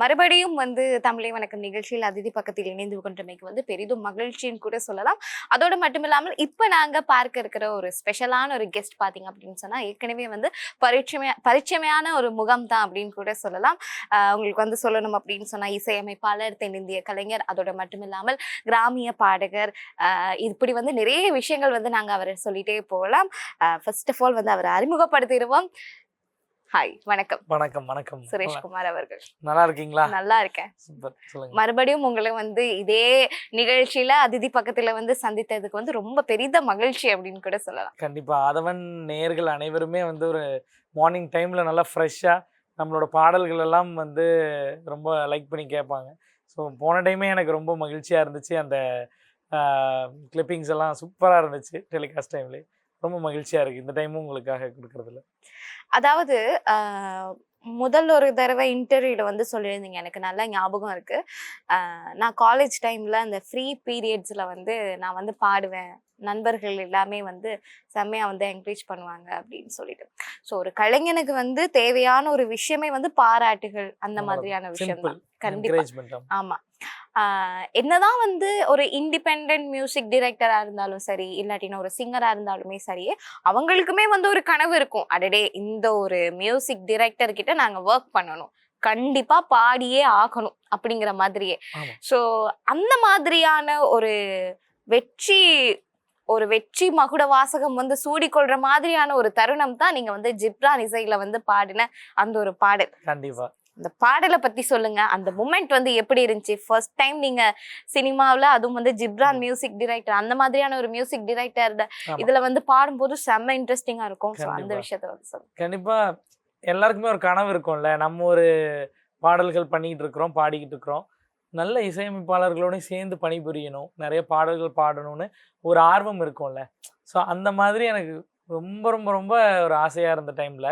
மறுபடியும் வந்து தமிழை வணக்கம் நிகழ்ச்சியில் அதிதி பக்கத்தில் இணைந்து கொண்டமைக்கு வந்து பெரிதும் மகிழ்ச்சின்னு கூட சொல்லலாம். அதோடு மட்டும் இல்லாமல் இப்போ நாங்கள் பார்க்க இருக்கிற ஒரு ஸ்பெஷலான ஒரு கெஸ்ட் பார்த்தீங்க அப்படின்னு சொன்னால் ஏற்கனவே வந்து பரிச்சயமே பரிச்சயமையான ஒரு முகம் தான் அப்படின்னு கூட சொல்லலாம். உங்களுக்கு வந்து சொல்லணும் அப்படின்னு சொன்னால் இசையமைப்பாளர் தென்னிந்திய கலைஞர் அதோட மட்டும் இல்லாமல் கிராமிய பாடகர் இப்படி வந்து நிறைய விஷயங்கள் வந்து நாங்கள் அவரை சொல்லிட்டே போகலாம். ஃபர்ஸ்ட் ஆஃப் ஆல் வந்து அவரை அறிமுகப்படுத்திடுவோம். ஹாய் வணக்கம். வணக்கம் வணக்கம். சுரேஷ்குமார் அவர்கள். நல்லா இருக்கீங்களா நல்லா இருக்கேன் மறுபடியும் உங்களை வந்து இதே நிகழ்ச்சியில அதிதி பக்கத்துல வந்து சந்தித்ததுக்கு வந்து ரொம்ப பெரித மகிழ்ச்சி அப்படின்னு கூட சொல்லலாம். கண்டிப்பா. அதவன் நேயர்கள் அனைவருமே வந்து ஒரு மார்னிங் டைம்ல நல்லா ஃப்ரெஷ்ஷா நம்மளோட பாடல்கள் எல்லாம் வந்து ரொம்ப லைக் பண்ணி கேட்பாங்க. ஸோ போன டைமே எனக்கு ரொம்ப மகிழ்ச்சியா இருந்துச்சு. அந்த கிளிப்பிங்ஸ் எல்லாம் சூப்பராக இருந்துச்சு. டெலிகாஸ்ட் டைம்லேயே ரொம்ப மகிழ்ச்சியா இருக்கு இந்த டைமும் உங்களுக்காக கொடுக்கறதுல. அதாவது முதல் ஒரு தடவை இன்டர்வியூல வந்து சொல்லியிருந்தீங்க. எனக்கு நல்லா ஞாபகம் இருக்கு. நான் காலேஜ் டைம்ல அந்த ஃப்ரீ பீரியட்ஸ்ல வந்து நான் வந்து பாடுவேன். நண்பர்கள் எல்லாமே வந்து செம்மையா வந்து என்கரேஜ் பண்ணுவாங்க அப்படின்னு சொல்லிட்டு. ஸோ ஒரு கலைஞனுக்கு வந்து தேவையான ஒரு விஷயமே வந்து பாராட்டுகள் அந்த. மாதிரியான விஷயம் தான். கண்டிப்பா. என்கரேஜ்மெண்ட் ஆமா. ஆஹ் என்னதான் வந்து ஒரு இண்டிபெண்ட் மியூசிக் டைரக்டரா இருந்தாலும் சரி இல்லாட்டினா ஒரு சிங்கரா இருந்தாலுமே சரி அவங்களுக்குமே வந்து ஒரு கனவு இருக்கும். அடடே இந்த ஒரு மியூசிக் டைரக்டர் கிட்ட நாங்க ஒர்க் பண்ணணும். கண்டிப்பா பாடியே ஆகணும் அப்படிங்கிற மாதிரியே. ஸோ அந்த மாதிரியான ஒரு வெற்றி ஒரு வெற்றி மகுட வாசகம் வந்து சூடிக்கொள்ற மாதிரியான ஒரு தருணம் தான் நீங்க வந்து ஜிப்ரான் இசையில வந்து பாடின அந்த ஒரு பாடல். கண்டிப்பா. அந்த பாடலை பத்தி சொல்லுங்க. அந்த மூமெண்ட் வந்து எப்படி இருந்துச்சு? ஃபர்ஸ்ட் டைம் நீங்க சினிமாவில் அதுவும் வந்து ஜிப்ரான் மியூசிக் டைரக்டர் அந்த மாதிரியான ஒரு மியூசிக் டைரக்டர். இதுல வந்து பாடும்போது செம்ம இன்ட்ரெஸ்டிங்கா இருக்கும். ஸோ அந்த. விஷயத்த வந்து சொல்லுங்க. கண்டிப்பா. எல்லாருக்குமே ஒரு கனவு இருக்கும்ல. நம்ம ஒரு பாடல்கள் பண்ணிக்கிட்டு இருக்கிறோம் பாடிக்கிட்டு இருக்கிறோம். நல்ல இசையமைப்பாளர்களோடயும் சேர்ந்து பணிபுரியணும் நிறைய பாடல்கள் பாடணும்னு ஒரு ஆர்வம் இருக்கும்ல ஸோ அந்த மாதிரி எனக்கு ரொம்ப ரொம்ப ரொம்ப ஒரு ஆசையாக இருந்த டைமில்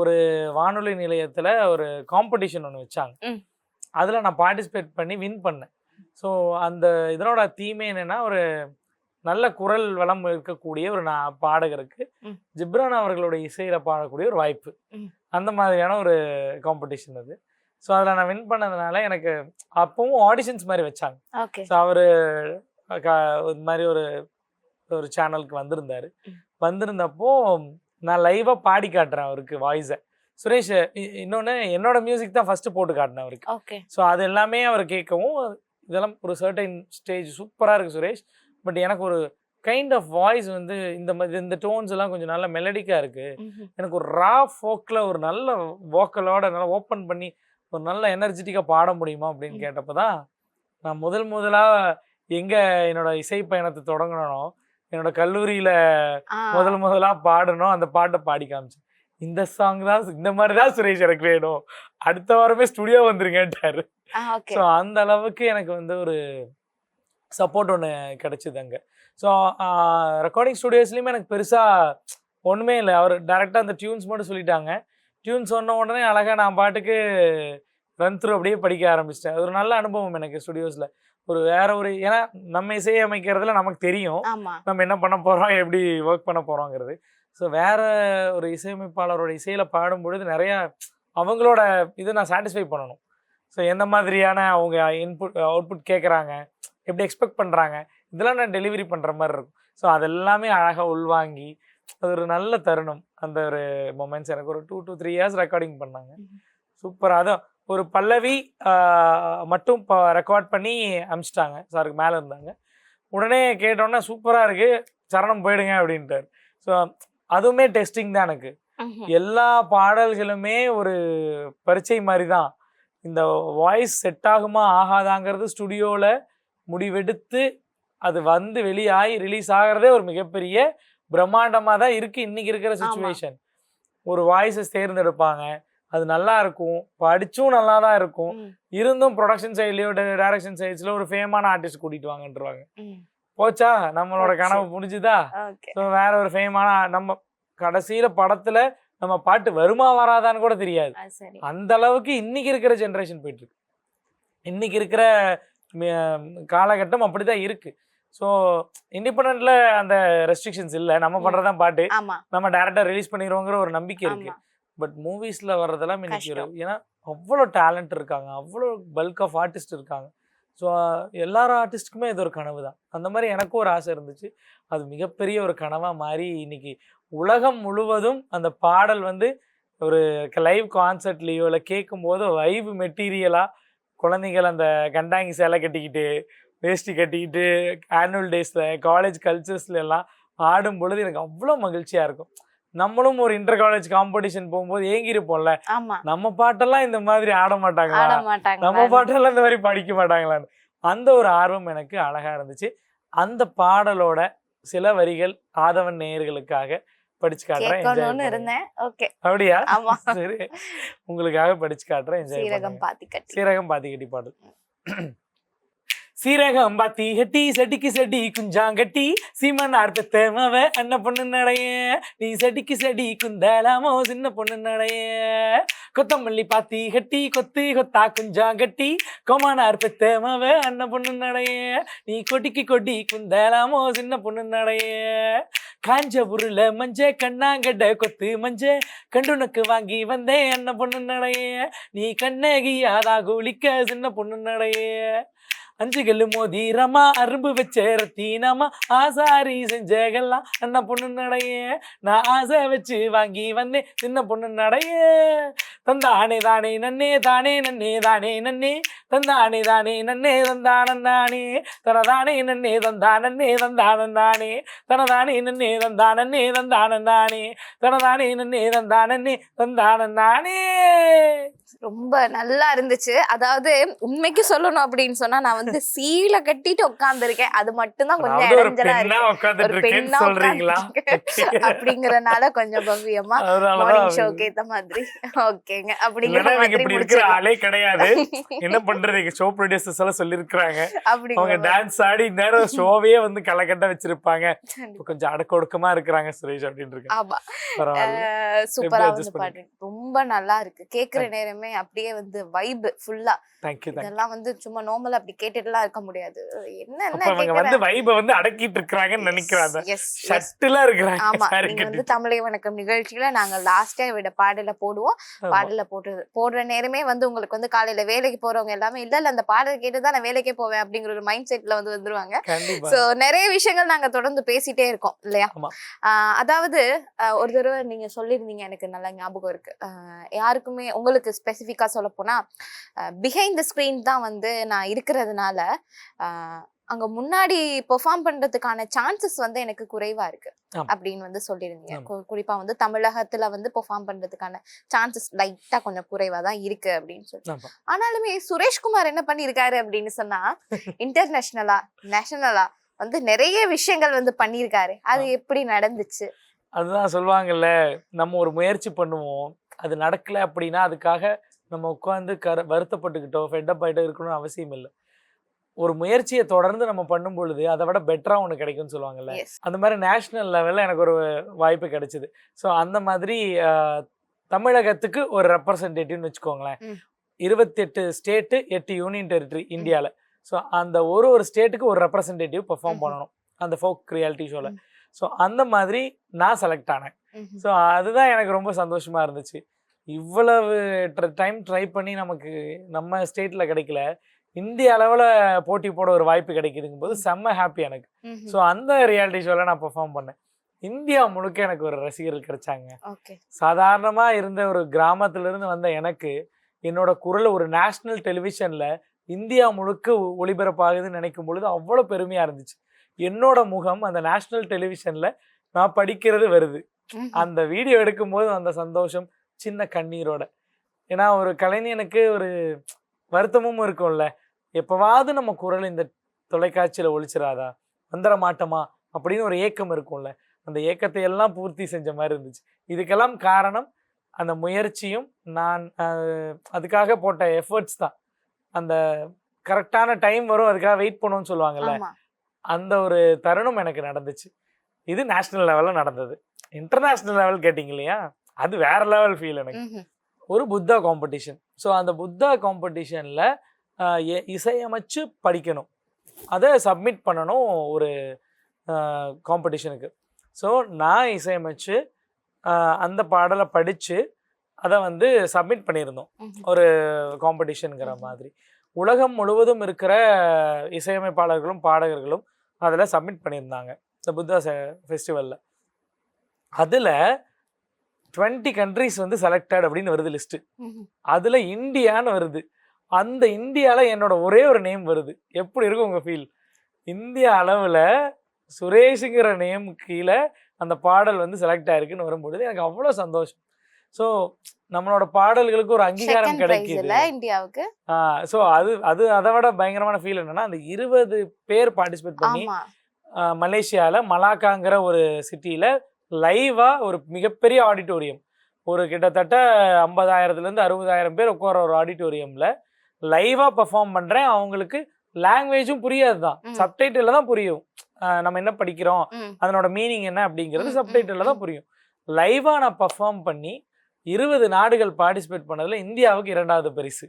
ஒரு வானொலி நிலையத்தில் ஒரு காம்படிஷன் ஒன்று வச்சாங்க. அதில் நான் பார்ட்டிசிபேட் பண்ணி வின் பண்ணேன் ஸோ அந்த இதனோட தீமை என்னென்னா ஒரு நல்ல குரல் வளம் இருக்கக்கூடிய ஒரு நான் பாடகருக்கு. ஜிப்ரான் அவர்களோட இசையில் பாடக்கூடிய ஒரு வாய்ப்பு. அந்த மாதிரியான ஒரு காம்படிஷன் அது ஸோ அதில் நான் வின் பண்ணதுனால எனக்கு அப்பவும் ஆடிஷன்ஸ் மாதிரி வச்சாங்க. ஸோ அவர் இது மாதிரி ஒரு ஒரு சேனலுக்கு வந்திருந்தாரு. வந்திருந்தப்போ நான் லைவாக பாடி காட்டுறேன் அவருக்கு வாய்ஸை சுரேஷ் இ- இன்னொன்னு என்னோட மியூசிக் தான் ஃபர்ஸ்ட் போட்டு காட்டினேன் அவருக்கு. ஓகே ஸோ அது எல்லாமே அவர் கேட்கவும் இதெல்லாம் ஒரு சர்டைன் ஸ்டேஜ் சூப்பராக இருக்குது சுரேஷ். பட் எனக்கு ஒரு கைண்ட் ஆஃப் வாய்ஸ் வந்து இந்த மாதிரி இந்த டோன்ஸ் எல்லாம் கொஞ்சம் நல்ல மெலடிக்காக இருக்குது எனக்கு ஒரு ரா ஃபோக்கில் ஒரு நல்ல வோக்கலோட நல்லா ஓப்பன் பண்ணி ஒரு நல்ல எனர்ஜெட்டிக்காக பாட முடியுமா அப்படின்னு. கேட்டப்போ தான் நான் முதல் முதலாக எங்கே என்னோட இசை பயணத்தை தொடங்கணும் என்னோட கல்லூரியில் முதல் முதலாக பாடணும் அந்த பாட்டை பாடி காமிச்சேன். இந்த சாங் தான் இந்த மாதிரி தான் சுரேஷ் எனக்கு வேணும். அடுத்த வாரமே ஸ்டுடியோ வந்துருங்கன்ட்டாரு. ஸோ அந்த அளவுக்கு எனக்கு வந்து ஒரு சப்போர்ட் ஒன்று கிடச்சிது அங்கே. ஸோ ரெக்கார்டிங் ஸ்டுடியோஸ்லேயுமே எனக்கு பெருசாக ஒன்றுமே இல்லை. அவர் டேரெக்டாக அந்த டியூன்ஸ் மட்டும் சொல்லிட்டாங்க. டியூன் சொன்ன உடனே அழகாக நான் பாட்டுக்கு ரன் த்ரூ அப்படியே படிக்க ஆரம்பிச்சிட்டேன். அது ஒரு நல்ல அனுபவம் எனக்கு ஸ்டுடியோஸில் ஒரு வேற ஒரு ஏன்னா நம்ம இசையமைக்கிறதுல நமக்கு தெரியும். நம்ம என்ன பண்ண போகிறோம் எப்படி ஒர்க் பண்ண போகிறோங்கிறது ஸோ வேற ஒரு இசையமைப்பாளரோட இசையில் பாடும்பொழுது நிறையா அவங்களோட இதை நான் சாட்டிஸ்ஃபை பண்ணணும். ஸோ எந்த மாதிரியான அவங்க இன்புட் அவுட்புட் கேட்குறாங்க எப்படி எக்ஸ்பெக்ட் பண்ணுறாங்க இதெல்லாம் நான் டெலிவரி பண்ணுற மாதிரி இருக்கும். ஸோ அதெல்லாமே அழகாக உள்வாங்கி அது ஒரு நல்ல தருணம். அந்த ஒரு மொமெண்ட்ஸ் எனக்கு ஒரு two to three years recording பண்ணாங்க. சூப்பராக அதான் ஒரு பல்லவி மட்டும் இப்போ ரெக்கார்ட் பண்ணி அமிச்சிட்டாங்க. சாருக்கு மேலே இருந்தாங்க. உடனே கேட்டோன்னே சூப்பராக இருக்குது சரணம் போயிடுங்க அப்படின்ட்டார். ஸோ அதுவுமே டெஸ்டிங் தான் எனக்கு. எல்லா பாடல்களுமே ஒரு பரீட்சை மாதிரி தான் இந்த வாய்ஸ் செட் ஆகுமா ஆகாதாங்கிறது ஸ்டுடியோவில் முடிவெடுத்து அது வந்து வெளியாகி ரிலீஸ் ஆகிறதே ஒரு மிகப்பெரிய பிரம்மாண்டமாக தான் இருக்குது இன்னைக்கு இருக்கிற சுச்சுவேஷன் ஒரு வாய்ஸஸ் தேர்ந்தெடுப்பாங்க. அது நல்லா இருக்கும். படிச்சும் நல்லா தான் இருக்கும். இருந்தும் ப்ரொடக்ஷன் சைட்லயோ டைரக்ஷன் சைட்ஸ்ல ஒரு ஃபேமான ஆர்டிஸ்ட் கூட்டிட்டு வாங்கன்றாங்க ம். போச்சா? நம்மளோட. கனவு முடிஞ்சுதா? ஸோ வேற ஒரு ஃபேமான நம்ம கடைசியில படத்துல நம்ம பாட்டு வருமா வராதான்னு கூட தெரியாது. அந்த அளவுக்கு இன்னைக்கு இருக்கிற ஜென்ரேஷன் போயிட்டு இருக்கு. இன்னைக்கு இருக்கிற காலகட்டம் அப்படிதான் இருக்கு. ஸோ இண்டிபெண்ட்ல அந்த ரெஸ்ட்ரிக்ஷன்ஸ் இல்லை. நம்ம. பண்றதான் பாட்டு. நம்ம டேரக்டா ரிலீஸ் பண்ணிடுவோங்கிற ஒரு நம்பிக்கை இருக்கு. பட் மூவிஸ்ல வர்றதெல்லாம் இன்னைக்கு. ஏன்னா அவ்வளோ டேலண்ட் இருக்காங்க. அவ்வளோ பல்க் ஆஃப் ஆர்டிஸ்ட் இருக்காங்க. ஸோ எல்லார ஆர்டிஸ்ட்டுக்குமே இது ஒரு கனவு தான் அந்த மாதிரி எனக்கும் ஒரு ஆசை இருந்துச்சு. அது மிகப்பெரிய ஒரு கனவாக மாறி இன்னைக்கு உலகம் முழுவதும் அந்த பாடல் வந்து ஒரு லைவ் கான்சர்ட்லேயோ இல்லை கேட்கும்போது வைவ் மெட்டீரியலாக குழந்தைகள் அந்த கண்டாங்கி சேலை கட்டிக்கிட்டு வேஷ்டி கட்டிக்கிட்டு ஆனுவல் டேஸில் காலேஜ் கல்ச்சர்ஸ்ல எல்லாம் ஆடும் பொழுது எனக்கு அவ்வளோ மகிழ்ச்சியாக இருக்கும். நம்மளும் ஒரு இன்டர் காலேஜ் காம்படிஷன் போகும்போது ஏங்கியிருப்போம்ல. ஆமா. நம்ம பாட்டெல்லாம் இந்த மாதிரி ஆட மாட்டாங்களா? நம்ம பாட்டெல்லாம் இந்த மாதிரி படிக்க மாட்டாங்களான்னு. அந்த ஒரு ஆர்வம் எனக்கு அழகா இருந்துச்சு. அந்த பாடலோட சில வரிகள் ஆதவன் நேயர்களுக்காக படிச்சு காட்டுறேன். இருந்தேன். ஓகே. அப்படியா? ஆமா. சரி. உங்களுக்காக படிச்சு காட்டுறேன் சீரகம் பாத்தி கட்டி. சீரகம் பாத்தி கட்டி பாடல். சீரகம் பாத்தி கட்டி செடிக்கு செடி குஞ்சாங்கட்டி. சீமனார் பெத்தமவ அண்ண பொண்ணு நடைய. நீ செடிக்கு செடி குந்தலாமோ சின்ன பொண்ணு நடைய. கொத்தமல்லி பாத்தி கட்டி கொத்து கொத்தா குஞ்சாங்கட்டி. கோமானார் பெத்தமவ அண்ண பொண்ணு நடைய. நீ கொட்டிக்கு கொடி குந்தலாமோ சின்ன பொண்ணு நடைய. காஞ்ச உருள மஞ்ச கண்ணாங்கட கொத்து மஞ்ச. கண்டுனக்கு வாங்கி வந்தேன் அண்ண பொண்ணு நடைய. நீ கண்ணகியாதா குளிக்க சின்ன பொண்ணு நடைய. அஞ்சு கல்லு மோதி ரமா அரும்பு வச்ச ரத்தீனமா ஆசாரி செஞ்சகெல்லாம் அண்ணன் பொண்ணு நடைய நான் ஆசை வச்சு வாங்கி வந்தேன். சின்ன பொண்ணு நடைய. தந்தானே தானே நன்னே தானே நன்னே தானே நன்னே. தந்தானே தானே நன்னே தந்தானன் நானே தனதானே நன்னே தந்தானே தந்தானன் நானே தனதானே நன்னே தந்தானே தந்தானன் நானே தனதானே நன்னே தந்தானே நானே ரொம்ப நல்லா இருந்துச்சு. அதாவது உண்மைக்கு சொல்லணும் அப்படின்னு சொன்னா நான் வந்து சீல கட்டிட்டு உட்கார்ந்திருக்கேன். அது மட்டும்தான் கொஞ்சம் இடைஞ்சலா இருக்கு. அப்படிங்கறனால கொஞ்சம் பவ்யமா மார்னிங் ஷோக்கு ஏத்த மாதிரி. ஓகேங்க. அப்படிங்கிற மாதிரி. ஆளே கிடையாது. என்ன பண்றது எங்க ஷோ ப்ரொடியூசர்ஸ் எல்லாம் சொல்லிருக்காங்க அப்படிங்கிற அவங்க. டான்ஸ் ஆடி நேரம் ஷோவே வந்து கலக்கட்ட வச்சிருப்பாங்க. கொஞ்சம் அடக்க ஒடுக்கமா இருக்கிறாங்க சுரேஷ் அப்படின்னு இருக்கு. சூப்பரா வந்து பாடுறீங்க. ரொம்ப நல்லா இருக்கு. கேக்குற நேரமே அப்படியே வந்து வைப் ஃபுல்லா இதெல்லாம் வந்து சும்மா நார்மல் அப்படி கேட்டுட்டுலாம் இருக்க முடியாது. என்ன அவங்க வந்து வைப வந்து அடக்கிட்டு இருக்கிறாங்கன்னு நினைக்கிறாங்க ஷட்டுல இருக்கிறாங்க ஆமா. நீங்க வந்து கட்டிட்டு தமிழை வணக்கம் நிகழ்ச்சியில நாங்க லாஸ்டா விட பாடல போடுவோம். பாடல போட்டுறது போடுற நேரமே வந்து உங்களுக்கு வந்து காலையில வேலைக்கு போறவங்க எல்லாமே இல்ல இல்ல அந்த பாடல் கேட்டு தான் நான் வேலைக்கே போவேன் அப்படிங்கிற ஒரு மைண்ட் செட்ல வந்து வந்துருவாங்க. சோ நிறைய விஷயங்கள் நாங்க தொடர்ந்து பேசிட்டே இருக்கோம் இல்லையா? அதாவது ஒரு தடவை நீங்க சொல்லியிருந்தீங்க எனக்கு நல்லா ஞாபகம் இருக்கு. யாருக்குமே உங்களுக்கு ஸ்பெசிஃபிக்கா சொல்ல போனா பிஹைண்ட் த ஸ்கிரீன் தான் வந்து நான் இருக்கிறதுனால அங்க முன்னாடி பெர்ஃபார்ம் பண்றதுக்கான சான்சஸ் வந்து எனக்கு குறைவா இருக்கு. அப்படின்னு வந்து சொல்லியிருந்தீங்க. குறிப்பா வந்து தமிழகத்துல வந்து பெர்ஃபார்ம் பண்றதுக்கான சான்சஸ் லைட்டா கொஞ்சம் குறைவா தான் இருக்கு அப்படின்னு சொல்லி. ஆனாலுமே சுரேஷ்குமார் என்ன பண்ணியிருக்காரு அப்படின்னு சொன்னா இன்டர்நேஷனலா நேஷனலா வந்து நிறைய விஷயங்கள் வந்து பண்ணியிருக்காரு. அது எப்படி நடந்துச்சு? அதுதான் சொல்லுவாங்கல்ல நம்ம ஒரு முயற்சி பண்ணுவோம் அது நடக்கல அப்படின்னா அதுக்காக நம்ம உட்காந்து கர வருத்தப்பட்டுக்கிட்டோ ஃபெட்டப் ஆகிட்டோ இருக்கணும்னு அவசியம் இல்லை. ஒரு முயற்சியை தொடர்ந்து நம்ம பண்ணும் பொழுது அதை விட பெட்டராக ஒன்று கிடைக்கும்னு சொல்லுவாங்கல்ல. அந்த மாதிரி நேஷ்னல் லெவலில் எனக்கு ஒரு வாய்ப்பு கிடைச்சிது. ஸோ அந்த மாதிரி தமிழகத்துக்கு ஒரு ரெப்ரசன்டேட்டிவ்னு வச்சுக்கோங்களேன். இருபத்தெட்டு ஸ்டேட்டு எட்டு யூனியன் டெரிட்டரி இந்தியாவில் ஸோ அந்த ஒரு ஒரு ஸ்டேட்டுக்கு ஒரு ரெப்ரசன்டேட்டிவ் பெர்ஃபார்ம். பண்ணணும். அந்த ஃபோக் ரியாலிட்டி ஷோவில். ஸோ அந்த மாதிரி நான் செலக்ட் ஆனேன். ஸோ அதுதான் எனக்கு ரொம்ப சந்தோஷமா இருந்துச்சு. இவ்வளவு டைம் ட்ரை பண்ணி நமக்கு நம்ம ஸ்டேட்ல கிடைக்கல. இந்திய அளவில் போட்டி போட ஒரு வாய்ப்பு கிடைக்குதுங்கும் போது செம்ம ஹாப்பி எனக்கு. ஸோ அந்த ரியாலிட்டி ஷோவில் நான் பெர்ஃபார்ம் பண்ணேன். இந்தியா முழுக்க எனக்கு ஒரு ரசிகர்கள் கிடைச்சாங்க. சாதாரணமாக இருந்த ஒரு கிராமத்திலிருந்து வந்த எனக்கு என்னோட குரல் ஒரு நேஷ்னல் டெலிவிஷனில் இந்தியா முழுக்க ஒளிபரப்பாகுதுன்னு நினைக்கும் பொழுது அவ்வளோ பெருமையாக இருந்துச்சு. என்னோட முகம் அந்த நேஷ்னல் டெலிவிஷனில் நான் படிக்கிறது வருது. அந்த வீடியோ எடுக்கும்போது அந்த சந்தோஷம் சின்ன கண்ணீரோட. ஏன்னா ஒரு கலைஞனுக்கு ஒரு வருத்தமும் இருக்கும்ல. எப்பவாவது நம்ம குரல் இந்த தொலைக்காட்சியில் ஒழிச்சிடாதா வந்துட மாட்டோமா அப்படின்னு ஒரு ஏக்கம் இருக்கும்ல. அந்த ஏக்கத்தை எல்லாம் பூர்த்தி செஞ்ச மாதிரி இருந்துச்சு. இதுக்கெல்லாம் காரணம் அந்த முயற்சியும் நான் அதுக்காக போட்ட எஃபர்ட்ஸ் தான். அந்த கரெக்டான டைம் வரும் அதுக்காக வெயிட் பண்ணுவோம்னு சொல்லுவாங்கல்ல. அந்த ஒரு தருணம் எனக்கு நடந்துச்சு. இது நேஷனல் லெவலில் நடந்தது. இன்டர்நேஷ்னல் லெவல் கேட்டிங்க இல்லையா? அது வேற லெவல் ஃபீல் எனக்கு. ஒரு புத்தா காம்படிஷன் ஸோ அந்த புத்தா காம்படிஷனில் இசையமைச்சு படிக்கணும். அதை சப்மிட் பண்ணணும் ஒரு காம்படிஷனுக்கு ஸோ நான் இசையமைச்சு அந்த பாடலை படித்து அதை வந்து சப்மிட் பண்ணியிருந்தோம். ஒரு காம்படிஷனுங்கிற. மாதிரி. உலகம் முழுவதும் இருக்கிற இசையமைப்பாளர்களும் பாடகர்களும் அதில் சப்மிட் பண்ணியிருந்தாங்க. இந்த புத்தா ஃபெஸ்டிவலில் அதில் டுவெண்ட்டி கண்ட்ரிஸ் வந்து செலக்டட் அப்படின்னு வருது லிஸ்ட்டு. அதில் இந்தியான்னு வருது. அந்த இந்தியாவில் என்னோட ஒரே ஒரு நேம் வருது. எப்படி இருக்கும் உங்கள் ஃபீல் இந்தியா அளவில் சுரேஷுங்கிற நேம் கீழே அந்த பாடல் வந்து செலக்ட் ஆயிருக்குன்னு வரும்பொழுது எனக்கு அவ்வளோ சந்தோஷம். ஸோ நம்மளோட பாடல்களுக்கு ஒரு அங்கீகாரம் கிடைக்குது. இந்தியாவுக்கு? ஸோ அது அது அதை விட பயங்கரமான ஃபீல் என்னன்னா அந்த இருபது பேர் பார்ட்டிசிபேட் பண்ணி மலேசியால மலாக்காங்கிற ஒரு சிட்டியில லைவா ஒரு மிகப்பெரிய ஆடிட்டோரியம் ஒரு கிட்டத்தட்ட ஐம்பதாயிரத்துலேருந்து அறுபதாயிரம் பேர் உட்கார ஒரு ஆடிட்டோரியம்ல லைவா பெர்ஃபார்ம் பண்றேன். அவங்களுக்கு லாங்குவேஜும் புரியாது தான். சப்டைட்டில் தான் புரியும். நம்ம என்ன படிக்கிறோம். அதனோட மீனிங் என்ன அப்படிங்கிறது சப்டைட்டில் தான். புரியும். லைவா நான் பெர்ஃபார்ம் பண்ணி இருபது நாடுகள் பார்ட்டிசிபேட் பண்ணதுல இந்தியாவுக்கு இரண்டாவது பரிசு.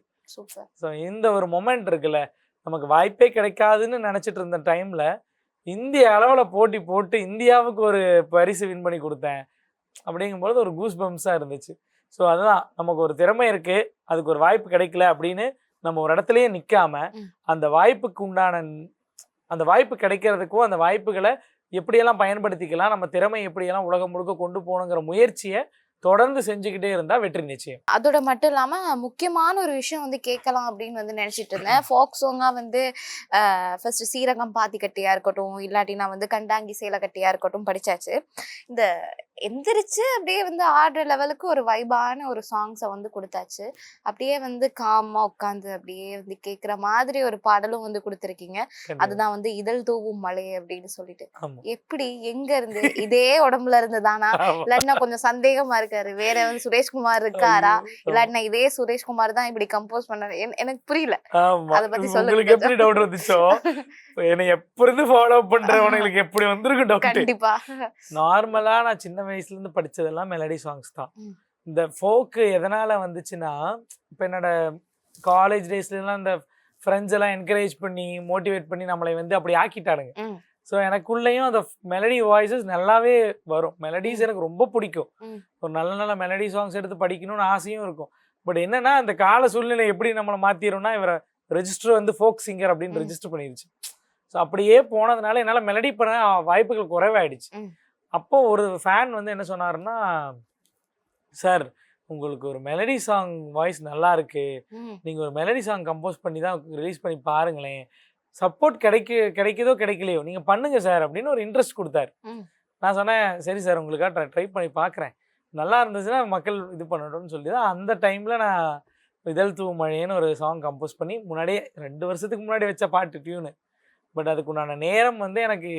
ஸோ இந்த ஒரு மொமெண்ட் இருக்குல்ல நமக்கு வாய்ப்பே கிடைக்காதுன்னு நினச்சிட்டு இருந்த டைமில் இந்திய அளவில் போட்டி போட்டு இந்தியாவுக்கு ஒரு பரிசு வின் பண்ணி கொடுத்தேன். அப்படிங்கும்போது ஒரு கூஸ் பம்ஸாக இருந்துச்சு. ஸோ அதுதான். நமக்கு ஒரு திறமை இருக்குது அதுக்கு ஒரு வாய்ப்பு கிடைக்கல அப்படின்னு நம்ம ஒரு இடத்துலயே நிற்காம ம். அந்த வாய்ப்புக்கு உண்டான அந்த வாய்ப்பு கிடைக்கிறதுக்கும் அந்த வாய்ப்புகளை எப்படியெல்லாம் பயன்படுத்திக்கலாம் நம்ம திறமை எப்படியெல்லாம் உலகம் முழுக்க கொண்டு போகணுங்கிற முயற்சியை தொடர்ந்து செஞ்சுக்கிட்டே இருந்தால் வெற்றி நிச்சயம். அதோட மட்டும் இல்லாம முக்கியமான ஒரு விஷயம் வந்து கேட்கலாம் அப்படின்னு வந்து நினைச்சிட்டு இருந்தேன். ஃபோக் சாங்கா வந்து ஃபர்ஸ்ட் சீரகம் பாத்தி கட்டியா இருக்கட்டும் இல்லாட்டினா வந்து கண்டாங்கி சேலை கட்டியா இருக்கட்டும் படிச்சாச்சு. இந்த எந்திரிச்சு அப்படியே வந்து ஆடுற லெவலுக்கு ஒரு வைபான ஒரு சாங்ஸை வந்து கொடுத்தாச்சு. அப்படியே வந்து காமா உட்காந்து அப்படியே வந்து கேட்குற மாதிரி ஒரு பாடலும் வந்து கொடுத்துருக்கீங்க. அதுதான் வந்து இதழ் தூவும் மலை அப்படின்னு சொல்லிட்டு. எப்படி? எங்க இருந்து? இதே உடம்புல இருந்து தானா. இல்லாட்டினா கொஞ்சம் சந்தேகமா இருக்காரு வேற வந்து சுரேஷ்குமார் இருக்காரா ஐயோ. இல்லாட்டினா இதே சுரேஷ்குமார் தான் இப்படி கம்போஸ் பண்ணாரு என்- எனக்கு புரியல. அத பத்தி சொல்லுங்க. எப்படி டவுட் வந்துச்சோ என்னை எப்ப இருந்து ஃபாலோ பண்றவனுங்களுக்கு எப்படி வந்திருக்கும் டவுட் கண்டிப்பா நார்மலா நான் சின்ன வயசுல இருந்து படிச்சதெல்லாம் மெலடி சாங்ஸ் தான். இந்த ஃபோக்கு எதனால வந்துச்சுன்னா இப்போ என்னோட காலேஜ் டேஸ்லாம் இந்த ஃப்ரெண்ட்ஸ் எல்லாம் என்கரேஜ் பண்ணி மோட்டிவேட் பண்ணி நம்மளை வந்து அப்படி ஆக்கிட்டானுங்க. ஸோ எனக்குள்ளேயும் அந்த மெலடி வாய்ஸஸ் நல்லாவே வரும் மெலடிஸ். எனக்கு ரொம்ப பிடிக்கும். ஒரு நல்ல நல்ல மெலடி சாங்ஸ் எடுத்து படிக்கணும்னு ஆசையும் இருக்கும் பட் என்னன்னா அந்த கால சூழ்நிலை எப்படி நம்மளை மாத்திரும்னா இவரை ரெஜிஸ்டர் வந்து ஃபோக் சிங்கர் அப்படின்னு. ரெஜிஸ்டர் பண்ணிருச்சு ஸோ அப்படியே போனதுனால என்னால் மெலடி பண்ண வாய்ப்புகள் குறைவாயிடுச்சு. அப்போ ஒரு ஃபேன் வந்து என்ன சொன்னாருன்னா சார் உங்களுக்கு ஒரு மெலடி சாங் வாய்ஸ் நல்லா இருக்கு ம், நீங்கள் ஒரு மெலடி சாங் கம்போஸ் பண்ணி தான் ரிலீஸ் பண்ணி பாருங்களேன் சப்போர்ட் கிடைக்கு கிடைக்குதோ கிடைக்கலையோ நீங்கள் பண்ணுங்க சார் அப்படின்னு ஒரு இன்ட்ரெஸ்ட் கொடுத்தாரு. நான் சொன்னேன் சரி சார் உங்களுக்காக ட்ரை பண்ணி பார்க்குறேன் நல்லா இருந்துச்சுன்னா மக்கள் இது பண்ணட்டும்னு சொல்லி தான் அந்த டைமில் நான் இதழ் தூ மழைன்னு ஒரு சாங் கம்போஸ் பண்ணி முன்னாடியே ரெண்டு வருஷத்துக்கு முன்னாடி வச்ச பாட்டு டியூனு பட் அதுக்குண்டான நேரம் வந்து எனக்கு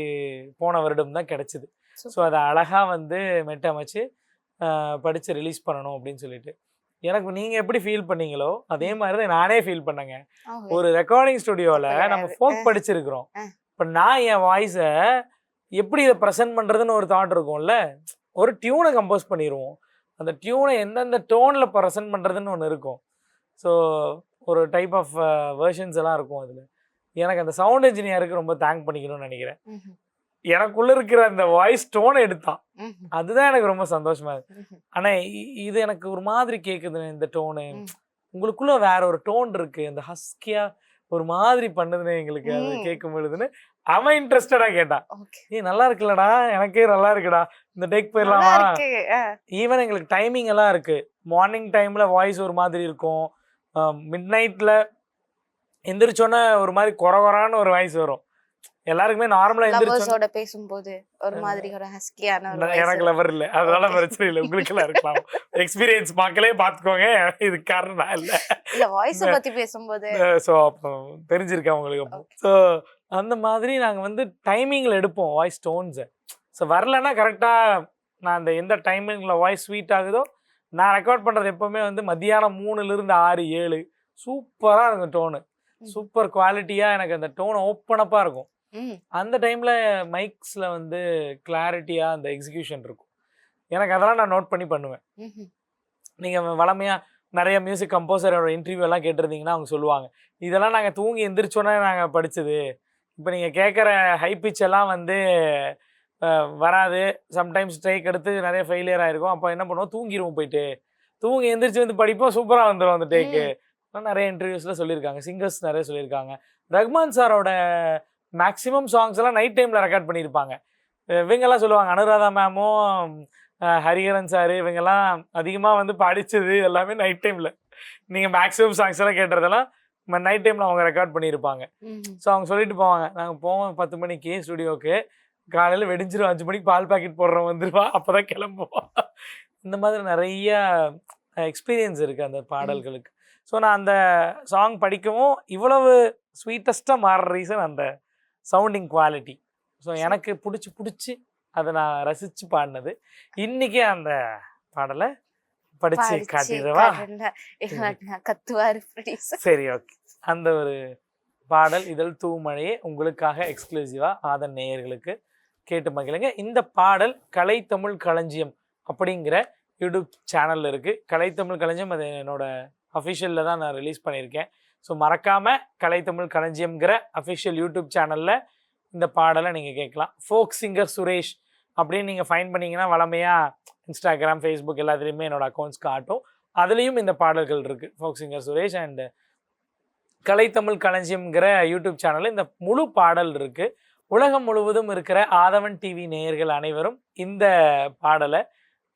போன வருடம் தான் கிடைச்சிது. ஸோ. அதை அழகாக வந்து மெட்டமைச்சு படித்து ரிலீஸ் பண்ணணும் அப்படின்னு சொல்லிட்டு. எனக்கு நீங்கள் எப்படி ஃபீல் பண்ணீங்களோ அதே மாதிரி தான் நானே ஃபீல் பண்ணேங்க. ஒரு ரெக்கார்டிங் ஸ்டுடியோவில் அப்ப நம்ம? ஃபோக். படிச்சிருக்கிறோம். இப்போ நான் என் வாய்ஸை எப்படி இதை ப்ரெசென்ட் பண்ணுறதுன்னு ஒரு தாட் இருக்கும்ல ஒரு டியூனை கம்போஸ் பண்ணிடுவோம் அந்த டியூனை எந்தெந்த டோனில் ப்ரெசென்ட் பண்ணுறதுன்னு ஒன்று இருக்கும் ஸோ ஒரு டைப் ஆஃப் வேர்ஷன்ஸ் எல்லாம் இருக்கும் அதில் எனக்கு அந்த சவுண்ட் இன்ஜினியருக்கு ரொம்ப தேங்க் பண்ணிக்கணும்னு நினைக்கிறேன் எனக்குள்ள இருக்கிற அந்த வாய்ஸ் டோனை எடுத்தான் அதுதான் எனக்கு ரொம்ப சந்தோஷமா இருக்கு. ஆனா இது எனக்கு ஒரு மாதிரி கேக்குது இந்த டோனு. உங்களுக்குள்ள வேற ஒரு டோன் இருக்கு. அந்த ஹஸ்கியா ஒரு மாதிரி பண்ணுதுன்னு எங்களுக்கு அது. கேட்கும் பொழுதுன்னு அவன் இன்ட்ரெஸ்டடா கேட்டான். ஏய் நல்லா இருக்குல்லடா எனக்கே நல்லா இருக்குடா. இந்த டேக் போயிடலாமா ஈவன் எங்களுக்கு டைமிங் எல்லாம் இருக்கு. மார்னிங் டைம்ல வாய்ஸ் ஒரு மாதிரி இருக்கும். மிட் நைட்ல எந்திரிச்சோன்னே ஒரு மாதிரி குறகுறான்னு ஒரு வாய்ஸ் வரும். எல்லாருக்குமே நார்மலா ஓட பேசும்போது ஒரு மாதிரி ஒரு ஹஸ்கியான எனக்கு. லவர் இல்ல. அதனால. பிரச்சனை இல்லை. உங்களுக்கு எல்லாம் இருக்கலாம். எக்ஸ்பீரியன்ஸ் மக்களே பாத்துக்கோங்க. இது காரணம் நான் இல்ல. இல்ல வாய்ஸ் பத்தி பேசும்போது ஸோ அப்போ தெரிஞ்சிருக்கேன் உங்களுக்கு அப்போ? ஸோ அந்த மாதிரி நாங்கள் வந்து டைமிங்கில் எடுப்போம் வாய்ஸ் டோன்ஸை ஸோ வரலன்னா கரெக்டாக நான் அந்த எந்த டைமிங்கில் வாய்ஸ் ஸ்வீட் ஆகுதோ நான் ரெக்கார்ட் பண்ணுறது எப்போவுமே வந்து மத்தியானம் மூணுலேருந்து ஆறு ஏழு. சூப்பராக இருக்கும் டோனு. சூப்பர் குவாலிட்டியாக எனக்கு அந்த டோன் ஓப்பனப்பாக இருக்கும். அந்த டைமில் மைக்ஸில் வந்து கிளாரிட்டியாக அந்த எக்ஸிக்யூஷன் இருக்கும். எனக்கு அதெல்லாம் நான் நோட் பண்ணி பண்ணுவேன். நீங்கள் வளமையாக நிறைய மியூசிக் கம்போசரோட இன்டர்வியூ எல்லாம் கேட்டிருந்தீங்கன்னா அவங்க சொல்லுவாங்க. இதெல்லாம் நாங்கள் தூங்கி எந்திரிச்சோன்னே நாங்கள் படித்தது இப்போ நீங்கள் கேட்குற ஹை எல்லாம் வந்து வராது. சம்டைம்ஸ் ஸ்ட்ரைக் எடுத்து நிறைய ஃபெயிலியர் ஆயிருக்கும். அப்போ என்ன பண்ணுவோம்? தூங்கிடுவோம் போயிட்டு. தூங்கி எந்திரிச்சு வந்து படிப்போம். சூப்பரா வந்துடும் அந்த டேக்கு நிறைய இன்டர்வியூஸ்ல சொல்லியிருக்காங்க. சிங்கர்ஸ் நிறைய சொல்லியிருக்காங்க. ரஹ்மான் சாரோட மேக்ஸிமம் சாங்ஸ் எல்லாம் நைட் டைம்ல ரெக்கார்ட் பண்ணியிருப்பாங்க. இவங்கெல்லாம் சொல்லுவாங்க அனுராதா மேமும் ஹரிஹரன் சார் இவங்கெல்லாம் அதிகமாக வந்து படிச்சது எல்லாமே நைட் டைமில் நீங்கள் மேக்ஸிமம் சாங்ஸ் எல்லாம் கேட்டதெல்லாம் நைட் டைமில் அவங்க ரெக்கார்ட் பண்ணியிருப்பாங்க. ஸோ அவங்க சொல்லிட்டு போவாங்க நாங்கள் போவோம் பத்து மணிக்கு ஸ்டுடியோக்கு காலையில் வெடிஞ்சிரும் அஞ்சு மணிக்கு பால் பாக்கெட் போடுறோம் வந்துருவா அப்போ தான் கிளம்புவோம் இந்த மாதிரி நிறைய எக்ஸ்பீரியன்ஸ் இருக்குது அந்த பாடல்களுக்கு. ஸோ நான் அந்த சாங் படிக்கவும் இவ்வளவு ஸ்வீட்டஸ்ட்டாக மாறுற ரீசன் அந்த சவுண்டிங் குவாலிட்டி. ஸோ எனக்கு பிடிச்சி பிடிச்சி அதை நான் ரசித்து பாடினது. இன்னைக்கு அந்த பாடலை படித்து காட்டிடுவா? கத்துவாரு. சரி ஓகே. அந்த ஒரு பாடல் இதழ் தூமழையே உங்களுக்காக எக்ஸ்க்ளூசிவாக ஆதன் நேயர்களுக்கு கேட்டு மகிழுங்க. இந்த பாடல் கலைத்தமிழ் களஞ்சியம் அப்படிங்கிற யூடியூப் சேனலில் இருக்குது கலைத்தமிழ் களஞ்சியம் அது என்னோட அஃபிஷியலில் தான் நான் ரிலீஸ் பண்ணியிருக்கேன். ஸோ மறக்காமல் கலைத்தமிழ் களஞ்சியம்ங்கிற அஃபிஷியல் யூடியூப் சேனலில் இந்த பாடலை நீங்கள் கேட்கலாம். ஃபோக் சிங்கர் சுரேஷ் அப்படின்னு நீங்கள் ஃபைன் பண்ணிங்கன்னா வளமையாக இன்ஸ்டாகிராம் ஃபேஸ்புக் எல்லாத்துலேயுமே என்னோடய அக்கௌண்ட்ஸ் காட்டும். அதுலேயும் இந்த பாடல்கள் இருக்குது folk singer Suresh and Kalaithamizh களஞ்சியம்ங்கிற YouTube சேனலில் இந்த முழு பாடல் இருக்குது உலகம் முழுவதும் இருக்கிற ஆதவன் டிவி நேயர்கள் அனைவரும் இந்த பாடலை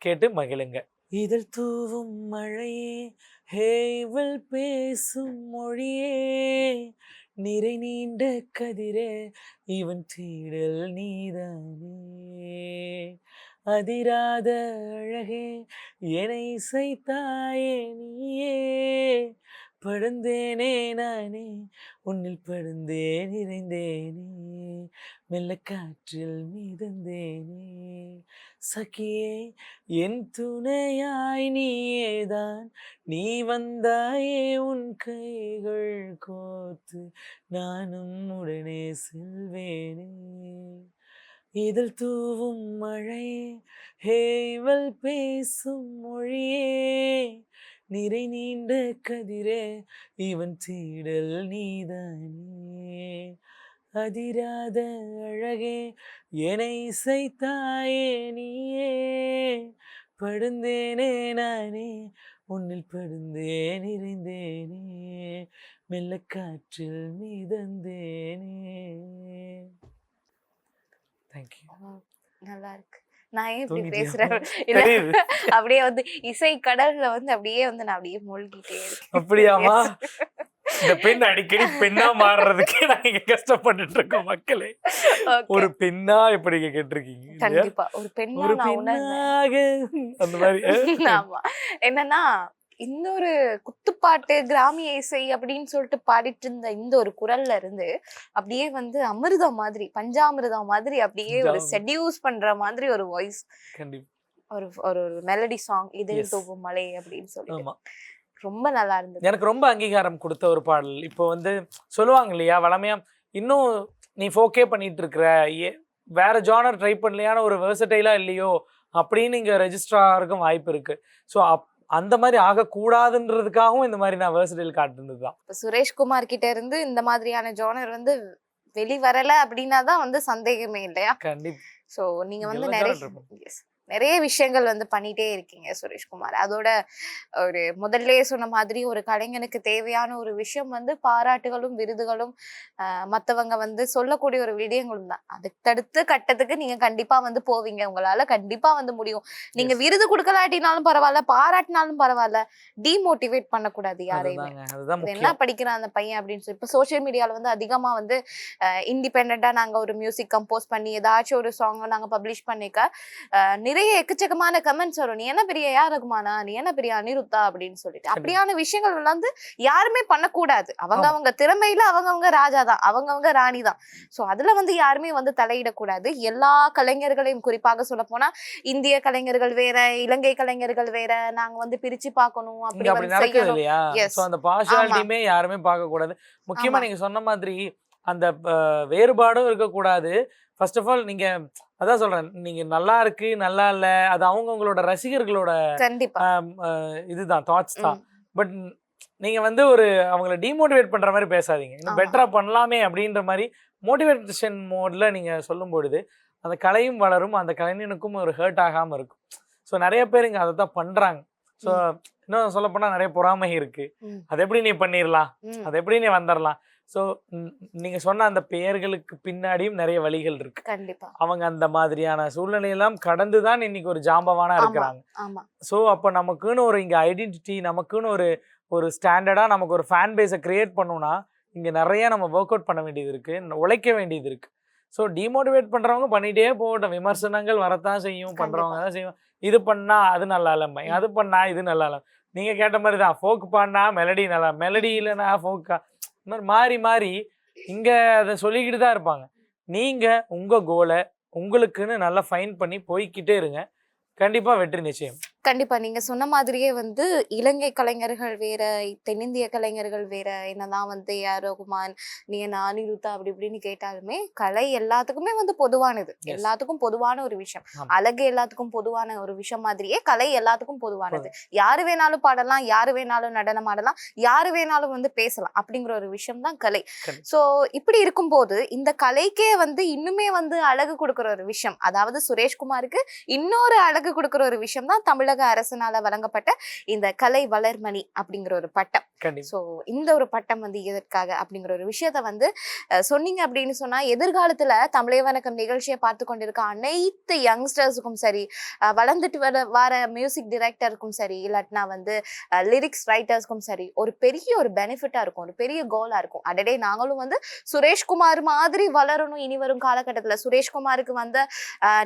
கேட்டு மகிழுங்க. இதழ் தூவும் மழையே ஹேவல் பேசும் மொழியே. நிறை நீண்ட கதிரே இவன் தீடல் நீதானே. அதிராத அழகே என இசைத்தாயே நீயே. படுந்தேனே நானே உன்னில் படுந்தேன் நிறைந்தேனே மெல்ல காற்றில் மிதந்தேனே. சகியே என் துணையாய் நீயேதான் நீ வந்தாயே உன் கைகள் கோத்து நானும் உடனே செல்வேனே. இதழ் தூவும் மழை ஹேவல் பேசும் மொழியே. நிறை நீண்ட கதிரே இவன் தீடல் நீதானே. அதிராத அழகே என்னை இசைத்தாயே நீயே. படுந்தேனே நானே உன்னில் படுந்தே நிறைந்தேனே. மெல்ல காற்றில் மீதந்தேனே. தேங்க்யூ நல்லா இருக்கு. நான் ஏன் இப்படி? பேசுறேன்? அப்படியே வந்து இசை கடல்ல வந்து அப்படியே வந்து நான் அப்படியே மூழ்கிட்டே இருக்கேன். அப்படியாமா இந்த பெண் அடிக்கடி பெண்ணா மாறுறதுக்கே நான் இங்க கஷ்டப்பட்டுட்டு இருக்கோம் மக்களே. ஒரு பெண்ணா எப்படி நீங்க கேட்டிருக்கீங்க? கண்டிப்பா. ஒரு பெண்ணா நான் உணர்ந்தேன். அந்த மாதிரி ஆமா. என்னன்னா ஒரு குத்துப்பாட்டு கிராமிய இசை அப்படின்னு சொல்லிட்டு பாடிட்டு இருந்த இந்த ஒரு குரல்ல இருந்து அப்படியே வந்து அமிர்தம் மாதிரி பஞ்சாமிர்தம் மாதிரி அப்படியே ஒரு. செடியூஸ் பண்ற மாதிரி ஒரு வாய்ஸ் ஒரு ஒரு மெலடி சாங் Yes. தூவும் மலை அப்படின்னு ஆமா. ரொம்ப நல்லா இருந்தது. எனக்கு ரொம்ப அங்கீகாரம் கொடுத்த ஒரு பாடல். இப்போ வந்து சொல்லுவாங்க இல்லையா வளமையா இன்னும் நீ ஃபோக்கே பண்ணிட்டு இருக்கிற வேற ஜானர் ட்ரை பண்ணலையான ஒரு வெர்சடைலா இல்லையோ? அப்படின்னு இங்க ரெஜிஸ்டர் ஆகிறதுக்கும் வாய்ப்பு இருக்கு. ஸோ அந்த மாதிரி ஆகக்கூடாதுன்றதுக்காகவும் இந்த மாதிரி நான் வெர்சடைல் காட்டுனது தான் சுரேஷ்குமார் கிட்ட இருந்து இந்த மாதிரியான ஜானர் வந்து வெளிவரல அப்படின்னா தான் வந்து சந்தேகமே இல்லையா? கண்டிப்பா சோ நீங்க வந்து நிறைய நிறைய விஷயங்கள் வந்து பண்ணிட்டே இருக்கீங்க சுரேஷ்குமார். அதோட ஒரு முதல்லயே சொன்ன மாதிரி ஒரு கலைஞனுக்கு தேவையான ஒரு விஷயம் வந்து பாராட்டுகளும் விருதுகளும் ஆஹ் மத்தவங்க வந்து சொல்லக்கூடிய ஒரு விடயங்களும் தான். அதுக்கு தடுத்து கட்டத்துக்கு நீங்க கண்டிப்பா வந்து போவீங்க. உங்களால கண்டிப்பா வந்து முடியும். நீங்க. விருது கொடுக்கலாட்டினாலும் பரவாயில்ல பாராட்டினாலும் பரவாயில்ல டிமோட்டிவேட் பண்ணக்கூடாது யாரையுமே. என்ன படிக்கிறான் அந்த பையன் அப்படின்னு சொல்லி இப்போ சோஷியல் மீடியால வந்து அதிகமா வந்து இண்டிபெண்டா நாங்க ஒரு மியூசிக் கம்போஸ் பண்ணி ஏதாச்சும் ஒரு சாங் நாங்க பப்ளிஷ் பண்ணிக்க நிறைய எக்கச்சக்கமான கமெண்ட்ஸ் வரும். நீ என்ன பெரிய யார் ரகுமானா? நீ என்ன பெரிய அனிருத்தா? அப்படின்னு சொல்லிட்டு. அப்படியான விஷயங்கள் வந்து யாருமே பண்ணக்கூடாது. அவங்க. அவங்க திறமையில அவங்கவங்க ராஜா தான். அவங்கவங்க ராணி தான். சோ அதுல வந்து யாருமே வந்து தலையிடக்கூடாது. எல்லா கலைஞர்களையும் குறிப்பாக சொல்ல போனா இந்திய கலைஞர்கள் வேற இலங்கை கலைஞர்கள் வேற நாங்க வந்து பிரிச்சு பார்க்கணும் இங்க அப்படி அப்படி வந்து நடக்குது செய்யணும். இல்லையா? Yes. சோ அந்த பார்ஷாலிட்டியுமே யாருமே பார்க்க கூடாது முக்கியமா. நீங்க சொன்ன மாதிரி அந்த வேறுபாடும் இருக்கக்கூடாது. ஃபர்ஸ்ட் ஆஃப் ஆல் நீங்க அதான் சொல்றேன். நீங்க நல்லா இருக்கு நல்லா இல்ல அது அவங்கவங்களோட ரசிகர்களோட இதுதான் தாட்ஸ் தான். பட் நீங்க வந்து ஒரு அவங்கள டிமோட்டிவேட் பண்ற மாதிரி பேசாதீங்க. இன்னும். பெட்டரா பண்ணலாமே அப்படின்ற மாதிரி மோட்டிவேஷன் மோட்ல நீங்க சொல்லும் பொழுது அந்த கலையும் வளரும் அந்த கலைஞனுக்கும் ஒரு ஹர்ட் ஆகாம இருக்கும். ஸோ நிறைய பேர் இங்க அதை தான் பண்றாங்க ஸோ இன்னும் சொல்ல போனா நிறைய பொறாமை இருக்கு. அது எப்படி நீ பண்ணிடலாம் அது எப்படி நீ வந்துடலாம் ஸோ நீங்க சொன்ன அந்த பெயர்களுக்கு பின்னாடியும் நிறைய வழிகள் இருக்கு. கண்டிப்பா. அவங்க அந்த மாதிரியான சூழ்நிலையெல்லாம் கடந்து தான் இன்னைக்கு ஒரு ஜாம்பவானா. இருக்கிறாங்க. ஸோ அப்போ நமக்குன்னு ஒரு இங்கே ஐடென்டிட்டி நமக்குன்னு ஒரு ஒரு ஸ்டாண்டர்டாக நமக்கு ஒரு ஃபேன் பேஸை கிரியேட் பண்ணணும்னா இங்கே நிறைய நம்ம ஒர்க் அவுட் பண்ண வேண்டியது இருக்குது உழைக்க வேண்டியது இருக்குது ஸோ டிமோட்டிவேட் பண்ணுறவங்க பண்ணிகிட்டே போகட்டும். விமர்சனங்கள் வரத்தான் செய்யும் பண்ணுறவங்க தான் செய்யும் இது பண்ணா அது நல்லா இல்லைம்மா அது பண்ணா இது நல்லா இல்லை. நீங்கள் கேட்ட மாதிரி தான் ஃபோக் பாடினா மெலடி நல்லா மெலடி இல்லைன்னா ஃபோக்கா இந்த மாதிரி மாறி மாறி இங்கே அதை சொல்லிக்கிட்டு தான் இருப்பாங்க. நீங்கள் உங்கள் கோலை உங்களுக்குன்னு நல்லா ஃபைன் பண்ணி போய்க்கிட்டே இருங்க. கண்டிப்பாக வெற்றி நிச்சயம். கண்டிப்பா. நீங்க சொன்ன மாதிரியே வந்து இலங்கை கலைஞர்கள் வேற தென்னிந்திய கலைஞர்கள் வேற என்னதான் வந்து ஏ. ஆர். ரகுமான் நீ என்ன அனிருத்தா அப்படி இப்படின்னு கேட்டாலுமே கலை எல்லாத்துக்குமே வந்து பொதுவானது. எல்லாத்துக்கும் பொதுவான ஒரு விஷயம். அழகு எல்லாத்துக்கும் பொதுவான ஒரு விஷயம் மாதிரியே கலை எல்லாத்துக்கும் பொதுவானது. யாரு வேணாலும் பாடலாம் யாரு வேணாலும் நடனம் ஆடலாம் யாரு வேணாலும் வந்து பேசலாம் அப்படிங்கிற ஒரு விஷயம் தான் கலை. சோ இப்படி இருக்கும்போது இந்த கலைக்கே வந்து இன்னுமே வந்து அழகு கொடுக்கிற ஒரு விஷயம் அதாவது சுரேஷ்குமாருக்கு இன்னொரு அழகு கொடுக்கிற ஒரு விஷயம் தான் தமிழக அரசனால வழங்கப்பட்ட இந்த கலை வளர்மணி அப்படிங்கிற ஒரு பட்டம். ஸோ இந்த ஒரு பட்டம் வந்து எதற்காக அப்படிங்கிற ஒரு விஷயத்த வந்து சொன்னீங்க அப்படின்னு சொன்னா எதிர்காலத்துல தமிழை வணக்கம் நிகழ்ச்சியை பார்த்து கொண்டிருக்க அனைத்து யங்ஸ்டர்ஸுக்கும் சரி வளர்ந்துட்டு வர வர மியூசிக் டிரெக்டருக்கும் சரி இல்லாட்டினா வந்து லிரிக்ஸ் ரைட்டர்ஸ்க்கும் சரி ஒரு பெரிய ஒரு பெனிஃபிட்டா இருக்கும் ஒரு பெரிய கோலா இருக்கும். அடடே நாங்களும் வந்து சுரேஷ்குமார் மாதிரி வளரணும் இனி வரும் காலகட்டத்துல. சுரேஷ்குமாருக்கு வந்த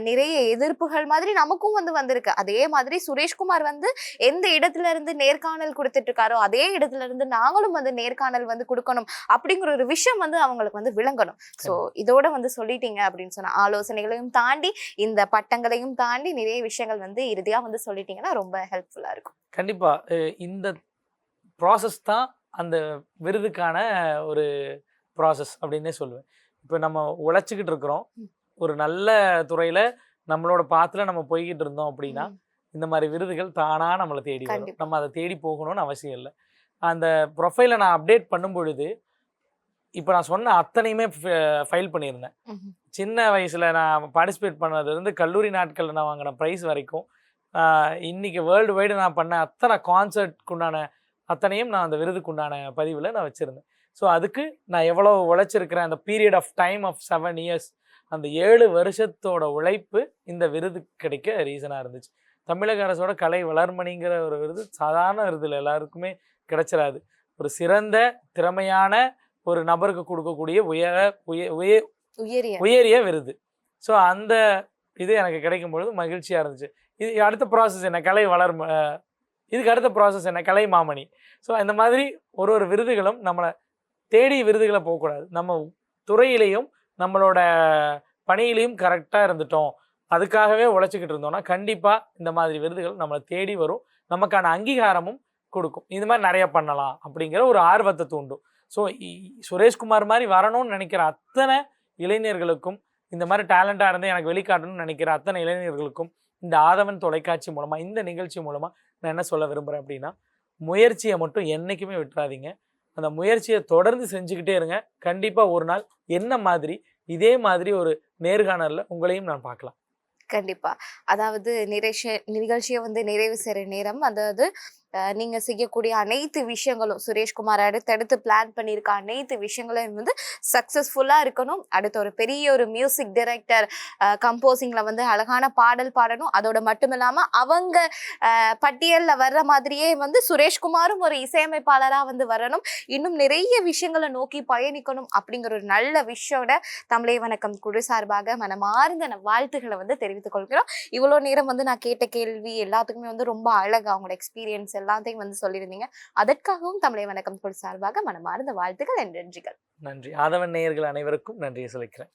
நிறைய எதிர்ப்புகள் மாதிரி நமக்கும் வந்து வந்திருக்கு. அதே மாதிரி சுரேஷ்குமார் வந்து எந்த இடத்துல இருந்து நேர்காணல் கொடுத்துட்டு இருக்காரோ அதே இடத்துல இருந்து நாங்களும் வந்து நேர்காணல் வந்து கொடுக்கணும் அப்படிங்கிற ஒரு விஷயம் வந்து அவங்களுக்கு வந்து விளங்கணும். சோ இதோட வந்து சொல்லிட்டீங்க அப்படின்னு சொன்ன ஆலோசனைகளையும் தாண்டி இந்த பட்டங்களையும் தாண்டி நிறைய விஷயங்கள் வந்து இறுதியா வந்து சொல்லிட்டீங்கன்னா ரொம்ப ஹெல்ப்ஃபுல்லா இருக்கும். கண்டிப்பா. அஹ் இந்த ப்ராசஸ் தான் அந்த விருதுக்கான ஒரு ப்ராசஸ் அப்படின்னே சொல்லுவேன். இப்போ நம்ம உழைச்சிக்கிட்டு இருக்கிறோம். ஒரு நல்ல துறையில நம்மளோட பாத்துல நம்ம போய்கிட்டு இருந்தோம் அப்படின்னா. இந்த மாதிரி விருதுகள் தானா நம்மளை தேடி வரும். நம்ம அதை தேடி போகணும்னு அவசியம் இல்லை. அந்த ப்ரொஃபைலை நான் அப்டேட் பண்ணும் பொழுது இப்போ நான் சொன்ன அத்தனையுமே ஃபைல் பண்ணியிருந்தேன். சின்ன வயசுல நான் பார்ட்டிசிபேட் பண்ணதுலேருந்து கல்லூரி நாட்களில் நான் வாங்கின ப்ரைஸ் வரைக்கும் ஆஹ் இன்னைக்கு வேர்ல்டு வைடு நான் பண்ண அத்தனை கான்சர்ட்க்கு உண்டான அத்தனையும் நான் அந்த விருதுக்கு உண்டான பதிவில் நான் வச்சுருந்தேன். ஸோ அதுக்கு நான் எவ்வளோ உழைச்சிருக்கிறேன் அந்த period of time of seven years அந்த ஏழு வருஷத்தோட உழைப்பு இந்த விருது கிடைக்க ரீசனாக இருந்துச்சு. தமிழக அரசோட கலை வளர்மணிங்கிற ஒரு விருது சாதாரண விருதுல எல்லாருக்குமே கிடைச்சிடாது ஒரு சிறந்த திறமையான ஒரு நபருக்கு கொடுக்கக்கூடிய உயர உய உய உயரிய. உயரிய விருது. ஸோ அந்த இது எனக்கு கிடைக்கும் பொழுது மகிழ்ச்சியாக இருந்துச்சு. இது அடுத்த ப்ராசஸ் என்ன? கலை வளர் இதுக்கு அடுத்த ப்ராசஸ் என்ன? கலை மாமணி. ஸோ இந்த மாதிரி ஒரு ஒரு விருதுகளும் நம்மளை தேடி விருதுகளை போகக்கூடாது. நம்ம துறையிலையும் நம்மளோட பணியிலையும் கரெக்டாக இருந்துட்டோம். அதுக்காகவே உழைச்சிக்கிட்டு இருந்தோம்னா கண்டிப்பாக இந்த மாதிரி விருதுகள் நம்மளை தேடி வரும். நமக்கான அங்கீகாரமும் கொடுக்கும். இது மாதிரி நிறைய பண்ணலாம் அப்படிங்கிற ஒரு ஆர்வத்தை தூண்டும். ஸோ சுரேஷ்குமார் மாதிரி வரணும்னு நினைக்கிற அத்தனை இளைஞர்களுக்கும் இந்த மாதிரி டேலண்டாக இருந்து எனக்கு வெளிக்காட்டணும்னு நினைக்கிற அத்தனை இளைஞர்களுக்கும் இந்த ஆதவன் தொலைக்காட்சி மூலமாக இந்த நிகழ்ச்சி மூலமாக நான் என்ன சொல்ல விரும்புகிறேன் அப்படின்னா முயற்சியை மட்டும் என்றைக்குமே விட்டுறாதீங்க. அந்த முயற்சியை தொடர்ந்து செஞ்சுக்கிட்டே இருங்க. கண்டிப்பாக ஒரு நாள் என்ன மாதிரி இதே மாதிரி ஒரு நேர்காணலில் உங்களையும் நான் பார்க்கலாம். கண்டிப்பா. அதாவது நிகழ்ச்சி நிகழ்ச்சியை வந்து நிறைவு செய்கிற நேரம் அதாவது நீங்கள் நீங்க செய்யக்கூடிய அனைத்து விஷயங்களும் சுரேஷ்குமார் அடுத்தடுத்து பிளான் பண்ணியிருக்க அனைத்து விஷயங்களும் வந்து சக்சஸ்ஃபுல்லா இருக்கணும். அடுத்து ஒரு பெரிய ஒரு மியூசிக் டைரக்டர் கம்போசிங்ல வந்து அழகான பாடல் பாடணும். அதோட மட்டும் இல்லாமல் அவங்க பட்டியலில் வர்ற மாதிரியே வந்து சுரேஷ்குமாரும் ஒரு இசையமைப்பாளராக வந்து வரணும். இன்னும் நிறைய விஷயங்களை நோக்கி பயணிக்கணும் அப்படிங்கிற ஒரு நல்ல விஷயோட தமிழை வணக்கம் குழு சார்பாக மனமார்ந்த வாழ்த்துக்களை வந்து தெரிவித்துக் கொள்கிறோம். இவ்வளோ நேரம் வந்து நான் கேட்ட கேள்வி எல்லாத்துக்குமே வந்து ரொம்ப அழகாக அவங்களோட எக்ஸ்பீரியன்ஸ் எல்லாத்தையும் வந்து சொல்லியிருந்தீங்க. அதற்காகவும் தமிழை வணக்கம். குழு சார்பாக மனமார்ந்த வாழ்த்துக்கள் என் நன்றிகள். நன்றி. ஆதவன் நேயர்கள் அனைவருக்கும் நன்றியை சொல்லிக்கிறேன்.